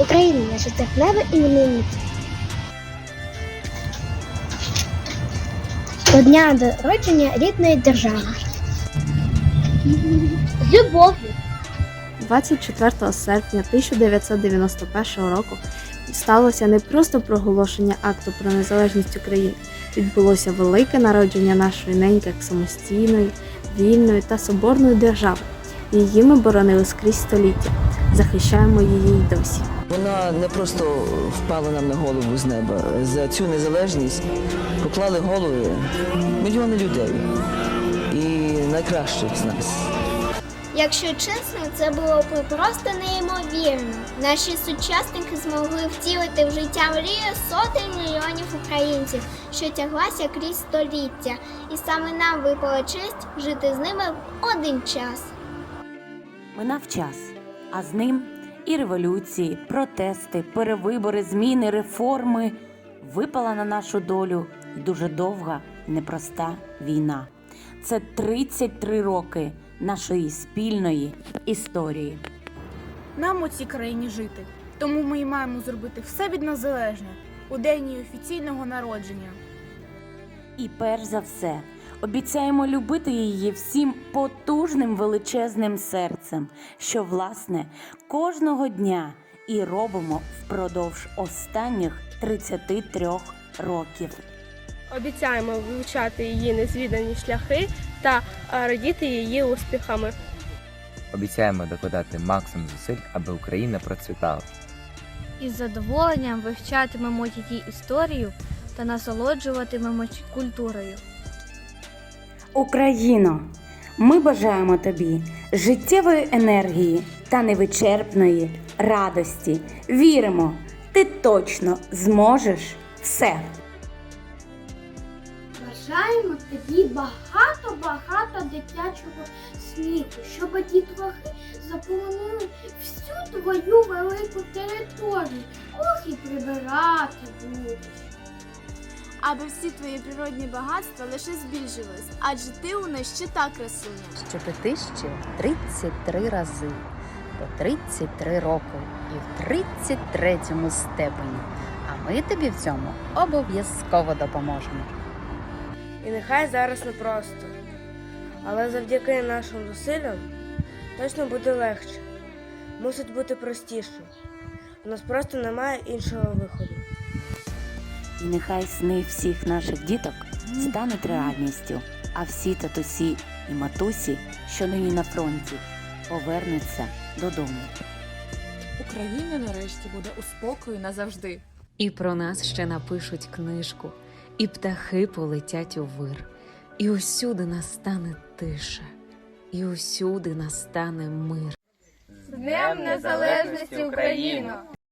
Україна, наша церкнева іменинниця. До дня народження рідної держави. З любов'ю. 24 серпня 1991 року сталося не просто проголошення акту про незалежність України. Відбулося велике народження нашої неньки як самостійної, вільної та соборної держави. Її ми боронили скрізь століття, захищаємо її й досі. Вона не просто впала нам на голову з неба. За цю незалежність поклали голови мільйони людей і найкращих з нас. Якщо чесно, це було б просто неймовірно. Наші сучасники змогли втілити в життя мрію сотень мільйонів українців, що тяглася крізь століття, і саме нам випала честь жити з ними в один час. Минав час, а з ним і революції, протести, перевибори, зміни, реформи. Випала на нашу долю дуже довга, непроста війна. Це 33 роки нашої спільної історії. Нам у цій країні жити. Тому ми й маємо зробити все від нас залежне у день її офіційного народження. І перш за все, обіцяємо любити її всім потужним величезним серцем, що, власне, кожного дня і робимо впродовж останніх 33 років. Обіцяємо вивчати її незвідані шляхи та е, радіти її успіхами. Обіцяємо докладати максимум зусиль, аби Україна процвітала. Із задоволенням вивчатимемо її історію та насолоджуватимемось культурою. Україно, ми бажаємо тобі життєвої енергії та невичерпної радості. Віримо, ти точно зможеш все. Бажаємо тобі багато-багато дитячого сміху, щоб дітлахи заполонили всю твою велику територію. Ох і прибирати будеш. Аби всі твої природні багатства лише збільшились, адже ти у нас ще та красуня. щоб ти ще 33 рази по 33 роки і в 33 степені. А ми тобі в цьому обов'язково допоможемо. І нехай зараз непросто, але завдяки нашим зусиллям точно буде легше. Мусить бути простіше. У нас просто немає іншого виходу. І нехай сни всіх наших діток стануть реальністю, а всі татусі і матусі, що нині на фронті, повернуться додому. Україна нарешті буде у спокою назавжди. І про нас ще напишуть книжку, і птахи полетять у вир, і усюди настане тиша, і усюди настане мир. З Днем Незалежності Україна!